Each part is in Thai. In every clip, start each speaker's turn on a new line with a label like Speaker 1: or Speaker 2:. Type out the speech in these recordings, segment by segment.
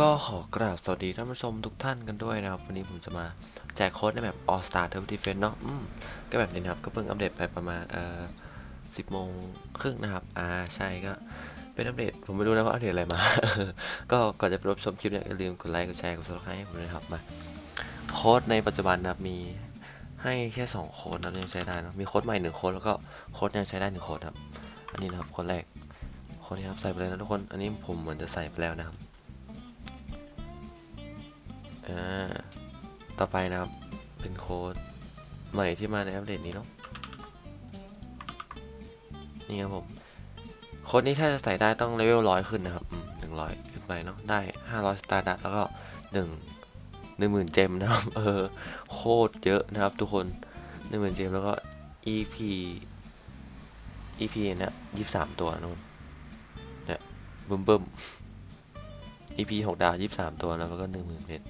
Speaker 1: ก็ขอกราบสวัสดีท่านผู้ชมทุกท่านกันด้วยนะครับ วันนี้ผมจะมาแจกโค้ดในแบบ All Star Turbo Defense เนาะก็แบบนี้นะครับ ก็เพิ่งอัปเดตไปประมาณเอ่อสิบโมงครึ่งนะครับ อ่า ใช่ก็เป็นอัปเดต ผมไม่รู้นะว่าอัปเดตอะไรมา ก็ก่อนจะไปรับชมคลิปเนี่ยอย่าลืมกดไลค์ กดแชร์ กด subscribe ให้ผมด้วยครับมา โค้ดในปัจจุบันนะครับมีให้แค่สองโค้ดนะยังใช้ได้นะมีโค้ดใหม่หนึ่งโค้ดแล้วก็โค้ดยังใช้ได้หนึ่งโค้ดครับ อันนี้นะครับโค้ดแรกโค้ดนี้ครับใส่ไปเลยนะทุกคน อันนี้ผมเหมือนจะใส่ไปแล้วนะครับ อ่าต่อไปนะครับ เป็นโค้ดใหม่ที่มาในอัปเดตนี้เนาะนี่ครับผมโค้ดนี้ถ้าจะใส่ได้ต้องเลเวลร้อยขึ้นนะครับหนึ่งร้อยขึ้นไปเนาะได้ห้าร้อยสตาร์ดัตแล้วก็หนึ่งหนึ่งหมื่นเจมนะครับเออโคตรเยอะนะครับ ทุกคนหนึ่งหมื่นเจมแล้วก็ EP EP เนี่ยยี่สามตัวนู่นเนี่ยบึ้มบึ้ม EP หกดาวยี่สามตัวแล้วก็หนึ่งหมื่นเพชร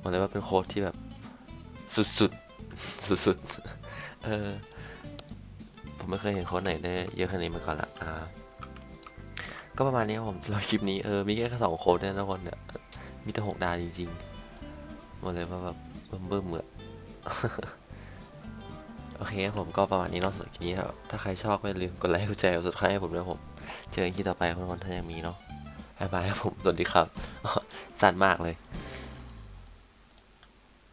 Speaker 1: บอกเลยว่าเป็นโค้ดที่แบบสุดสุดสุดสุดๆเออผมไม่เคยเห็นโค้ดไหนได้เยอะขนาดนี้มาก่อนละอ่าก็ประมาณนี้ผมสำหรับคลิปนี้เออมีแค่สองโค้ดเนี่ยทุกคนเนี่ยมีแต่หกดาวจริงๆบอกเลยว่าแบบเบิ่มเบิ่มๆเหมือโอเคผมก็ประมาณนี้เนาะสำหรับคลิปนี้ครับถ้าใครชอบก็อย่าลืมกดไลค์กดแชร์กด subscribe ให้ผมด้วยผม เจอกันคลิปต่อไปคนๆถ้ายังมีเนาะ บายครับผม สวัสดีครับ สั้นมากเลย